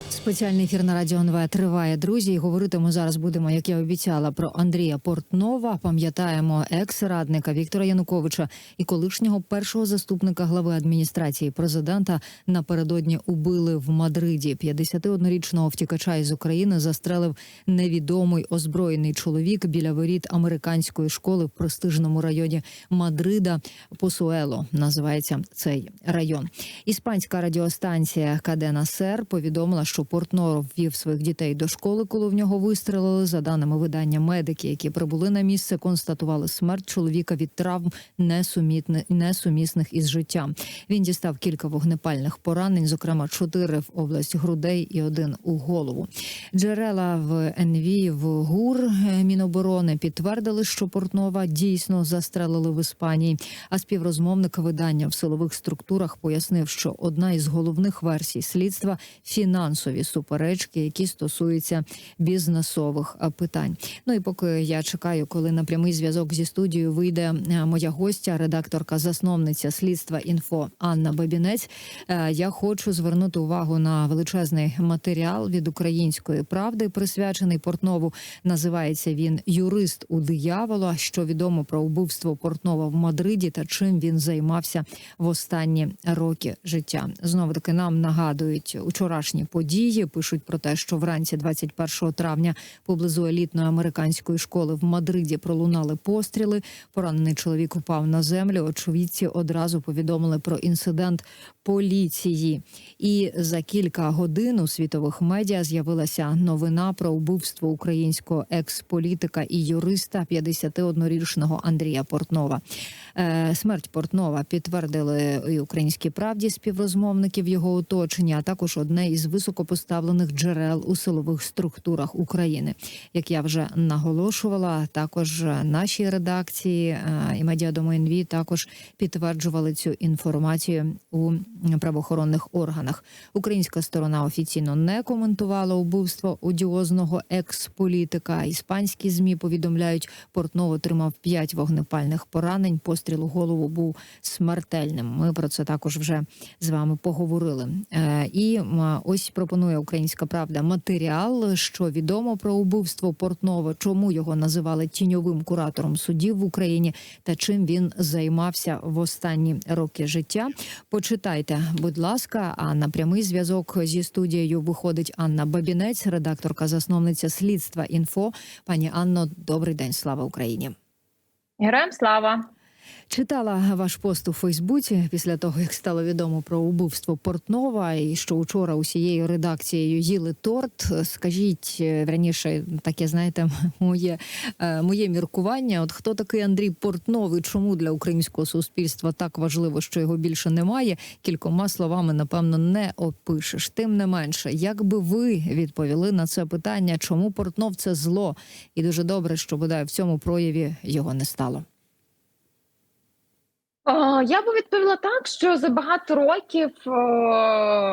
Спеціальний ефір на радіо НВ триває, друзі. І говорити ми зараз будемо, як я обіцяла, про Андрія Портнова. Пам'ятаємо екс-радника Віктора Януковича і колишнього першого заступника глави адміністрації президента напередодні убили в Мадриді. 51-річного втікача із України застрелив невідомий озброєний чоловік біля воріт американської школи в престижному районі Мадрида. Посуело називається цей район. Іспанська радіостанція Кадена Сер повідомила, що Портнов ввів своїх дітей до школи, коли в нього вистрелили. За даними видання, медики, які прибули на місце, констатували смерть чоловіка від травм несумісних із життям. Він дістав кілька вогнепальних поранень, зокрема чотири в область грудей і один у голову. Джерела в НВ в ГУР е, Міноборони підтвердили, що Портнова дійсно застрелили в Іспанії. А співрозмовник видання в силових структурах пояснив, що одна із головних версій слідства фінансові суперечки, які стосуються бізнесових е, питань. Ну і поки я чекаю, коли на прямий зв'язок зі студією вийде е, моя гостя, редакторка, засновниця слідства інфо Анна Бабінець. е, Я хочу звернути увагу на величезний матеріал від української правди, присвячений Портнову. Називається він Юрист у диявола. Що відомо про вбивство Портнова в Мадриді та чим він займався в останні роки життя. Знову таки нам нагадують учорашні події. Пишуть про те, що вранці 21 травня поблизу елітної американської школи в Мадриді пролунали постріли. Поранений чоловік упав на землю. Очевидці одразу повідомили про інцидент поліції. І за кілька годин у світових медіа з'явилася новина про вбивство українського екс-політика і юриста 51-річного Андрія Портнова. Е, Смерть Портнова підтвердили і українській правді співрозмовників його оточення, а також одне із високопоставлених джерел у силових структурах України. Як я вже наголошувала, також наші редакції е, і медіадому НВ також підтверджували цю інформацію у правоохоронних органах. Українська сторона офіційно не коментувала убивство одіозного екс-політика. Іспанські змі повідомляють, Портнов отримав п'ять вогнепальних поранень. Постріл у голову був смертельним. Ми про це також вже з вами поговорили. Е, І ось пропонує Українська Правда матеріал, що відомо про убивство Портнова, чому його називали тіньовим куратором судів в Україні та чим він займався в останні роки життя. Почитайте, будь ласка. А на прямий зв'язок зі студією виходить Анна Бабінець, редакторка, засновниця слідства інфо. Пані Анно, добрий день, слава Україні. Героям слава! Читала ваш пост у Фейсбуці після того, як стало відомо про убивство Портнова, і що учора усією редакцією їли торт. Скажіть е, раніше, таке знаєте, моє, е, моє міркування. От хто такий Андрій Портнов і чому для українського суспільства так важливо, що його більше немає? Кількома словами, напевно, не опишеш. Тим не менше, як би ви відповіли на це питання, чому Портнов це зло? І дуже добре, що бодай в цьому прояві його не стало. Я би відповіла так, що за багато років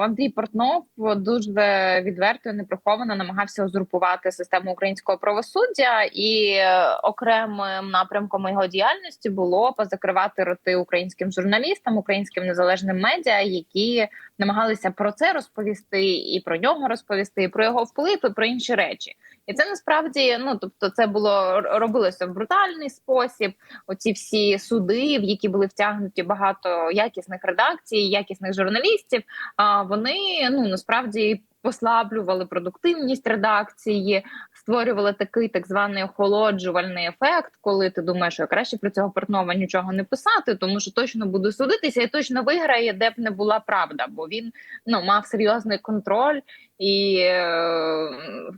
Андрій Портнов дуже відверто і неприховано намагався узурпувати систему українського правосуддя, і е, окремим напрямком його діяльності було позакривати роти українським журналістам, українським незалежним медіа, які намагалися про це розповісти, і про нього розповісти, і про його вплив, і про інші речі. І це насправді ну тобто, це було робилося в брутальний спосіб. Оці всі суди, в які були втягнуті багато якісних редакцій, якісних журналістів. А вони ну насправді послаблювали продуктивність редакції, створювали такий так званий охолоджувальний ефект, коли ти думаєш, що краще про цього портнова нічого не писати, тому що точно буду судитися і точно виграє, де б не була правда, бо він ну мав серйозний контроль і е,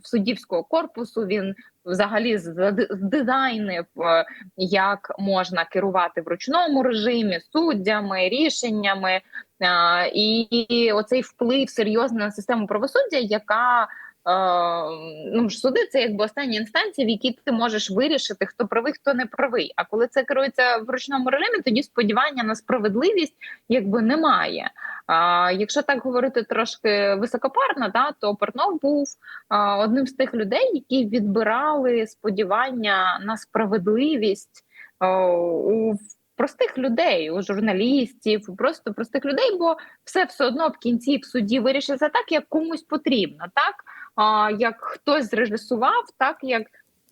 суддівського корпусу він взагалі здизайнив, е, як можна керувати в ручному режимі суддями, рішеннями. І, і оцей вплив серйозний на систему правосуддя, яка е, ну суди це якби останні інстанції, в які ти можеш вирішити, хто правий, хто не правий. А коли це керується в ручному режимі, тоді сподівання на справедливість якби немає. А, якщо так говорити трошки високопарно, да, то Портнов був а, одним з тих людей, які відбирали сподівання на справедливість о, у простих людей, у журналістів, просто простих людей, бо все все одно в кінці в суді вирішиться так, як комусь потрібно, так як хтось зрежисував, так як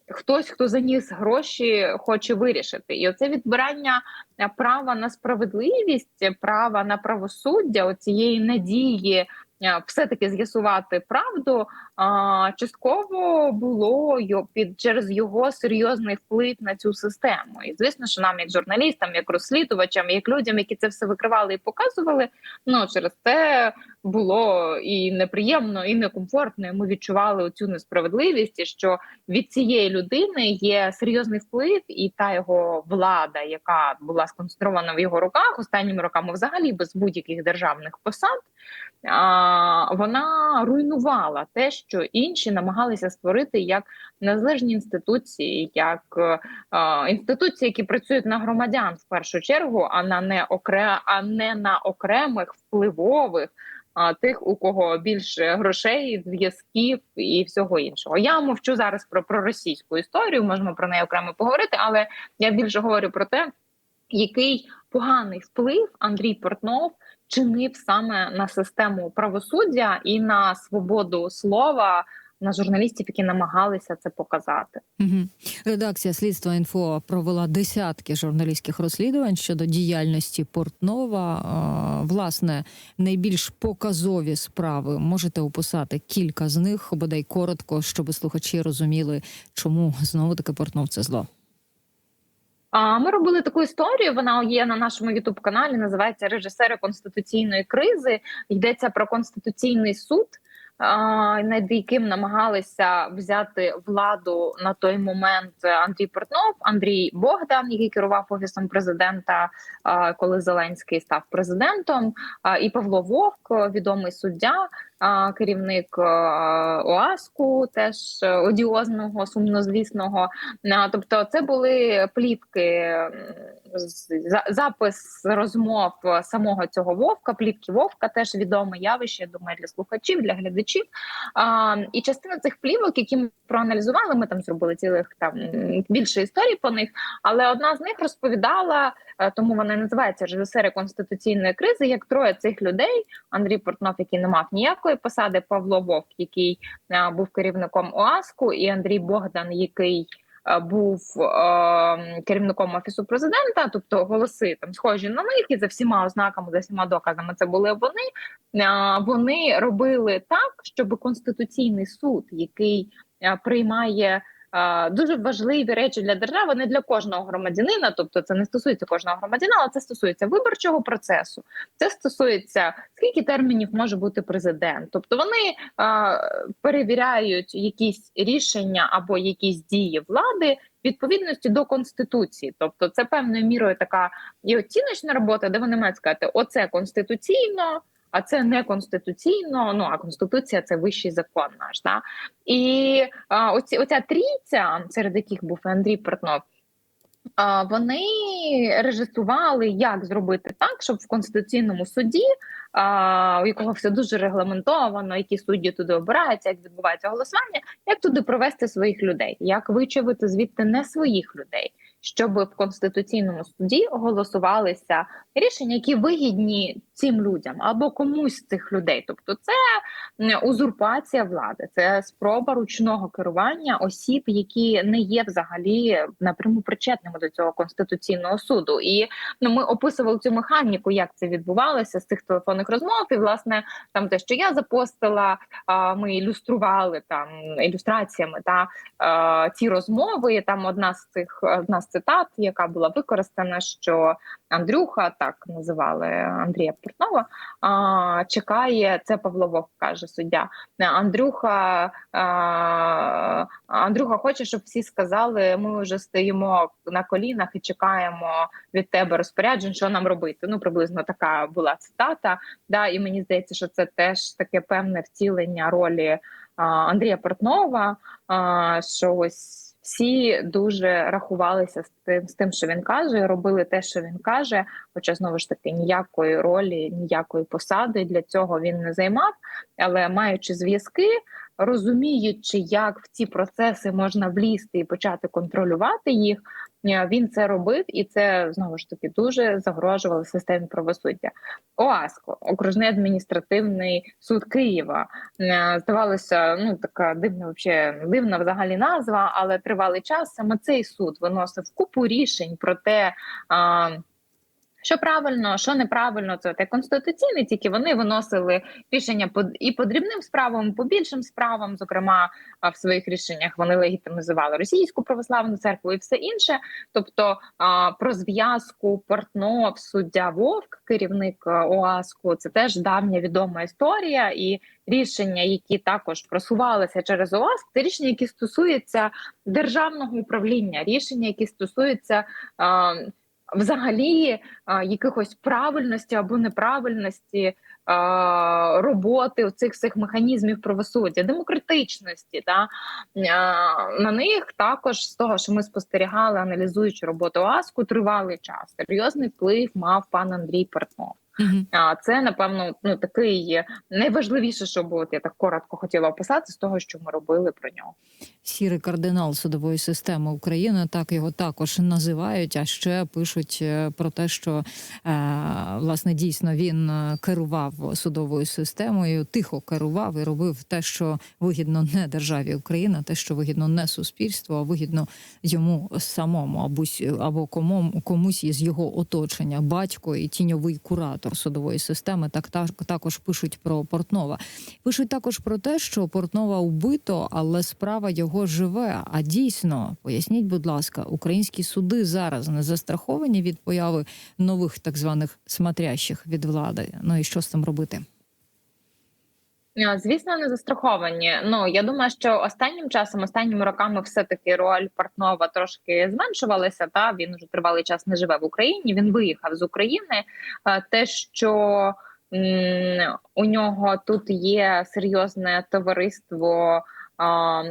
хтось, хто заніс гроші, хоче вирішити. І оце відбирання е, права на справедливість, права на правосуддя, оцієї надії. Е, Все-таки з'ясувати правду а, частково було йо- під через його серйозний вплив на цю систему. І звісно, що нам, як журналістам, як розслідувачам, як людям, які це все викривали і показували, ну через те було і неприємно, і некомфортно. І ми відчували цю несправедливість, що від цієї людини є серйозний вплив, і та його влада, яка була сконцентрована в його руках останніми роками, взагалі без будь-яких державних посад, а, вона руйнувала те, що інші намагалися створити як незалежні інституції, як е, е, інституції, які працюють на громадян в першу чергу, а на не окре, а не на окремих впливових. А тих, у кого більше грошей, зв'язків і всього іншого. Я мовчу зараз про, російську історію, можемо про неї окремо поговорити, але я більше говорю про те, який поганий вплив Андрій Портнов чинив саме на систему правосуддя і на свободу слова на журналістів, які намагалися це показати. Угу. Редакція слідства інфо провела десятки журналістських розслідувань щодо діяльності Портнова. Власне, найбільш показові справи можете описати кілька з них, бодай коротко, щоб слухачі розуміли, чому знову таки Портнов це зло. Ми робили таку історію. Вона є на нашому ютуб каналі. Називається Режисери конституційної кризи. Йдеться про конституційний суд, над яким намагалися взяти владу на той момент Андрій Портнов, Андрій Богдан, який керував офісом президента, коли Зеленський став президентом, і Павло Вовк, відомий суддя. Керівник ОАСКу, теж е, одіозного, сумнозвісного. Тобто, це були плівки, запис розмов самого цього Вовка, плівки Вовка, теж відоме явище, я думаю, для слухачів, для глядачів. І частина цих плівок, які ми проаналізували, ми там зробили цілих там більше історій по них. Але одна з них розповідала, е, тому вона і називається режисери конституційної кризи, як троє цих людей: Андрій Портнов, який не мав ніякої посади, Павло Вовк, який е, був керівником ОАСКу, і Андрій Богдан, який е, був е, керівником офісу президента, тобто голоси там схожі на них, і за всіма ознаками, за всіма доказами, це були вони. Е, Вони робили так, щоб конституційний суд, який е, приймає. Дуже важливі речі для держави, не для кожного громадянина, тобто це не стосується кожного громадянина, але це стосується виборчого процесу. Це стосується скільки термінів може бути президент. Тобто вони перевіряють якісь рішення або якісь дії влади відповідності до конституції. Тобто, це певною мірою така і оціночна робота, де вони мають сказати, оце конституційно. А це не конституційно. Ну а конституція це вищий закон наш. Да? І а, оці, оця трійця, серед яких був Андрій Портнов, вони режисували, як зробити так, щоб в конституційному суді, у якого все дуже регламентовано, які судді туди обираються, як відбувається голосування, як туди провести своїх людей, як вичавити звідти не своїх людей, щоб в конституційному суді голосувалися рішення, які вигідні цим людям або комусь з цих людей. Тобто, це узурпація влади, це спроба ручного керування осіб, які не є взагалі напряму причетними до цього конституційного суду. І ну, ми описували цю механіку, як це відбувалося з цих телефонних розмов. І власне там те, що я запостила, ми ілюстрували там ілюстраціями та ці розмови. Там одна з цих одна з цитат, яка була використана, що Андрюха так називали Андрія Портнова. А, чекає це Павло Вовк, каже суддя. Андрюха а, Андрюха хоче, щоб всі сказали, ми вже стоїмо на колінах і чекаємо від тебе розпоряджень, що нам робити. Ну приблизно така була цитата. Да, і мені здається, що це теж таке певне втілення ролі а, Андрія Портнова. А, що ось всі дуже рахувалися з тим, з тим, що він каже, робили те, що він каже. Хоча знову ж таки ніякої ролі, ніякої посади для цього він не займав, але маючи зв'язки. Розуміючи, як в ці процеси можна влізти і почати контролювати їх, він це робив, і це знову ж таки дуже загрожувало системі правосуддя. ОАСКО, окружний адміністративний суд Києва. Е, Здавалося, ну така дивна, вообще дивна взагалі назва, але тривалий час саме цей суд виносив купу рішень про те. Що правильно, що неправильно, це те конституційне, тільки вони виносили рішення і по дрібним справам, і по більшим справам. Зокрема, в своїх рішеннях вони легітимізували російську православну церкву і все інше. Тобто про зв'язку Портнов, суддя Вовк, керівник ОАСКу, це теж давня відома історія, і рішення, які також просувалися через ОАСК, це рішення, які стосуються державного управління, рішення, які стосуються. Взагалі, якихось правильності або неправильності роботи цих всіх механізмів правосуддя, демократичності, та на них також з того, що ми спостерігали, аналізуючи роботу АСКу, тривалий час. Серйозний вплив мав пан Андрій Портнов. А це напевно ну такий найважливіше, що от я так коротко хотіла описати з того, що ми робили про нього. Сірий кардинал судової системи України, так його також називають. А ще пишуть е, про те, що е, власне дійсно він е, керував судовою системою, тихо керував і робив те, що вигідно не державі Україна, те, що вигідно не суспільству, а вигідно йому самому, або або комусь із його оточення, батько і тіньовий куратор судової системи. Так та- також пишуть про Портнова. Пишуть також про те, що Портнова убито, але справа його живе. А дійсно, поясніть, будь ласка, українські суди зараз не застраховані від появи нових так званих смотрящих від влади. Ну і що з цим робити? Е, Звісно, не застраховані. Ну я думаю, що останнім часом, останніми роками, все таки роль Портнова трошки зменшувалася. Та він вже тривалий час не живе в Україні. Він виїхав з України. Е, Те, що у нього тут є серйозне товариство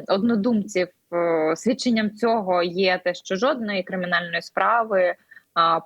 однодумців. е, Свідченням цього є те, що жодної кримінальної справи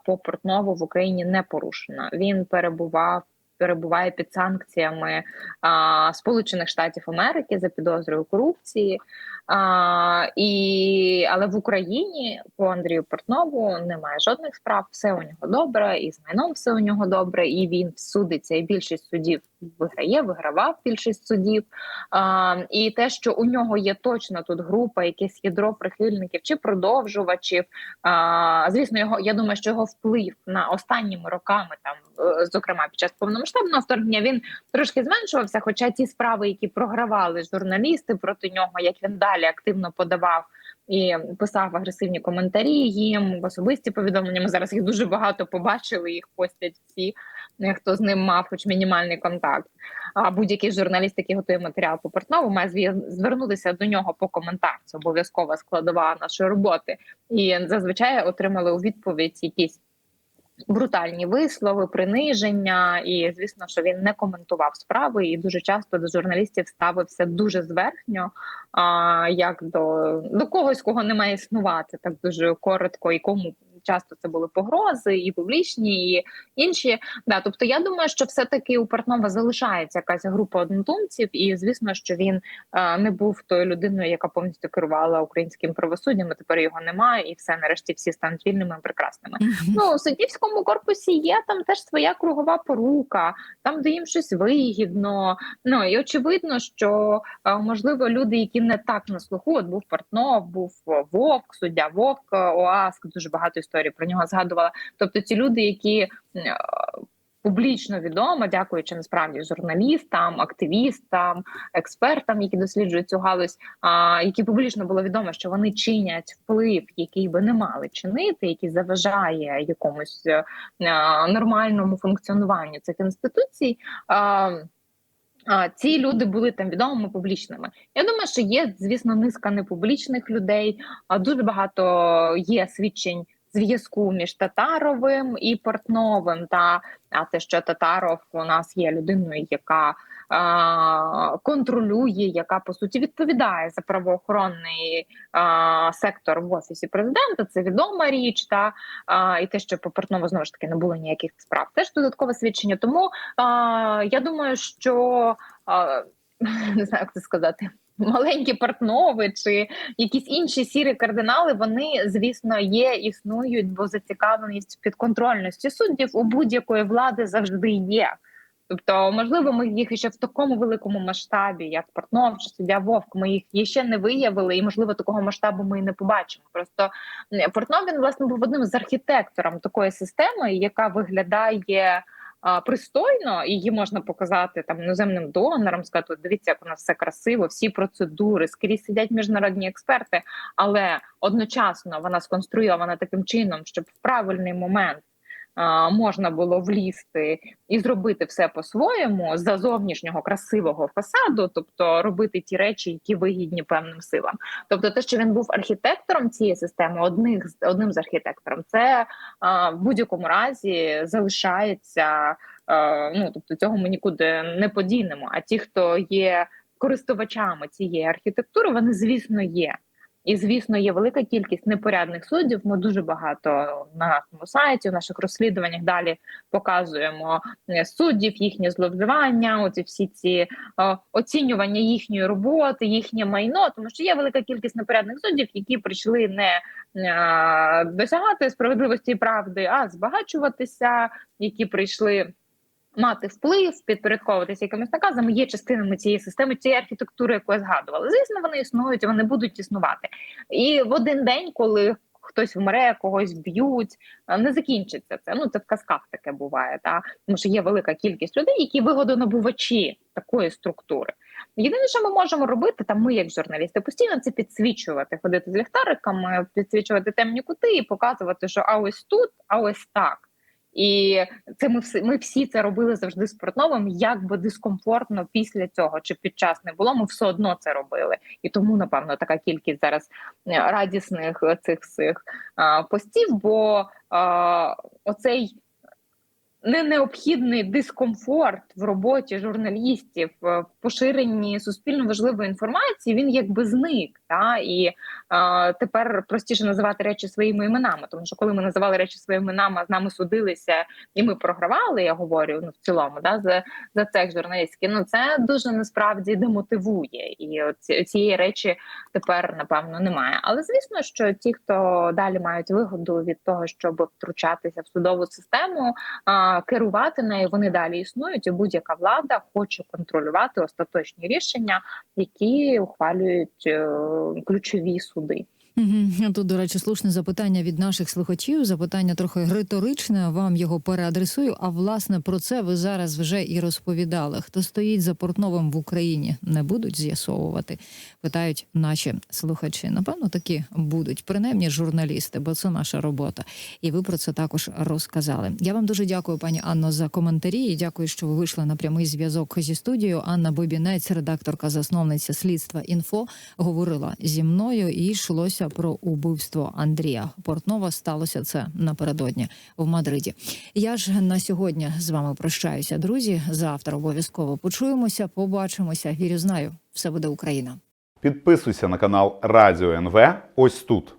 по Портнову в Україні не порушено. Він перебував. Перебуває під санкціями а, Сполучених Штатів Америки за підозрою корупції. А, і, але в Україні по Андрію Портнову немає жодних справ. Все у нього добре, і з майном все у нього добре. І він судиться. І більшість судів виграє, вигравав більшість судів. А, і те, що у нього є точно тут група, якесь ядро прихильників чи продовжувачів. А, звісно, його я думаю, що його вплив на останніми роками, там е, зокрема під час повномасштабного вторгнення, він трошки зменшувався. Хоча ті справи, які програвали журналісти проти нього, як він далі активно подавав і писав агресивні коментарі їм в особисті повідомлення. Ми зараз їх дуже багато побачили. Їх постять всі, е, хто з ним мав хоч мінімальний контакт. А будь-який журналіст, який готує матеріал по Портнову, має звернутися до нього по коментар. Це обов'язкова складова нашої роботи. І зазвичай отримали у відповідь якісь брутальні вислови, приниження, і звісно, що він не коментував справи, і дуже часто до журналістів ставився дуже зверхньо, а як до, до когось, кого не має існувати, так дуже коротко, і кому часто це були погрози, і публічні, і інші. Да, тобто я думаю, що все таки у Портнова залишається якась група однодумців, і звісно, що він е, не був тою людиною, яка повністю керувала українським правосуддям. Тепер його немає, і все нарешті всі стануть вільними і прекрасними. Ну у суддівському корпусі є там теж своя кругова порука, там де їм щось вигідно. Ну і очевидно, що е, можливо люди, які не так на слуху, от був Портнов, був е, Вовк, суддя Вовк, е, ОАСК, дуже багато історій про нього згадувала. Тобто ці люди, які публічно відомо, дякуючи насправді журналістам, активістам, експертам, які досліджують цю галузь, які публічно було відомо, що вони чинять вплив, який би не мали чинити, який заважає якомусь е, е, нормальному функціонуванню цих інституцій. Ці люди були там відомими публічними. Я думаю, що є, звісно, низка непублічних людей. А дуже багато є свідчень зв'язку між Татаровим і Портновим. Та а те, що Татаров у нас є людиною, яка контролює, яка по суті відповідає за правоохоронний а, сектор в офісі президента. Це відома річ. Та а, і те, що по Портнову знову ж таки не було ніяких справ. Теж додаткове свідчення. Тому а, я думаю, що а, не знаю, як це сказати. Маленькі партнови чи якісь інші сірі кардинали, вони звісно є, існують, бо зацікавленість підконтрольності суддів у будь-якої влади завжди є. Тобто, можливо, ми їх ще в такому великому масштабі, як Портнов чи суддя Вовк, ми їх ще не виявили, і можливо такого масштабу ми і не побачимо. Просто Портнов він власне був одним з архітектором такої системи, яка виглядає пристойно, її можна показати там іноземним донорам, сказати, дивіться, як у нас все красиво, всі процедури, скрізь сидять міжнародні експерти, але одночасно вона сконструйована таким чином, щоб в правильний момент. Можна було влізти і зробити все по-своєму за зовнішнього красивого фасаду, тобто робити ті речі, які вигідні певним силам. Тобто, те, що він був архітектором цієї системи, одних з одним з архітектором, це в будь-якому разі залишається. ну тобто цього ми нікуди не подінемо. А ті, хто є користувачами цієї архітектури, вони звісно є. І звісно, є велика кількість непорядних суддів. Ми дуже багато на нашому сайті, в наших розслідуваннях далі показуємо е, суддів, їхні зловживання, оці всі ці е, оцінювання їхньої роботи, їхнє майно, тому що є велика кількість непорядних суддів, які прийшли не е, досягати справедливості і правди, а збагачуватися, які прийшли. Мати вплив, підпорядковуватися якимись наказами є частинами цієї системи, цієї архітектури, яку я згадувала. Звісно, вони існують, вони будуть існувати. І в один день, коли хтось вмре, когось б'ють, е, не закінчиться це. Ну це в казках таке буває, та тому що є велика кількість людей, які вигодонабувачі такої структури. Єдине, що ми можемо робити, там ми, як журналісти, постійно це підсвічувати, ходити з ліхтариками, підсвічувати темні кути і показувати, що а ось тут, а ось так. І це ми всі, ми всі це робили завжди з Портновим, як би дискомфортно після цього чи під час не було, ми все одно це робили. І тому, напевно, така кількість зараз е, радісних е, цих всіх постів, бо оцей не необхідний дискомфорт в роботі журналістів е, в поширенні суспільно важливої інформації. Він якби зник. Та і е, тепер простіше називати речі своїми іменами, тому що коли ми називали речі своїми іменами, з нами судилися, і ми програвали. Я говорю ну в цілому, да за, за цех журналістський. Ну це дуже насправді демотивує, і оці, цієї речі тепер напевно немає. Але звісно, що ті, хто далі мають вигоду від того, щоб втручатися в судову систему, а, керувати нею, вони далі існують, і будь-яка влада хоче контролювати остаточні рішення, які ухвалюють е, ключові суди. Тут, до речі, слушне запитання від наших слухачів. Запитання трохи риторичне. Вам його переадресую. А власне про це ви зараз вже і розповідали. Хто стоїть за Портновим в Україні, не будуть з'ясовувати. Питають наші слухачі. Напевно, такі будуть, принаймні журналісти, бо це наша робота. І ви про це також розказали. Я вам дуже дякую, пані Анно, за коментарі. І дякую, що ви вийшли на прямий зв'язок зі студією. Анна Бобінець, редакторка, засновниця слідства інфо, говорила зі мною і йшлося про убивство Андрія Портнова. Сталося це напередодні в Мадриді. Я ж на сьогодні з вами прощаюся, друзі. Завтра обов'язково почуємося, побачимося. Вірю, знаю, все буде Україна. Підписуйся на канал Радіо НВ ось тут.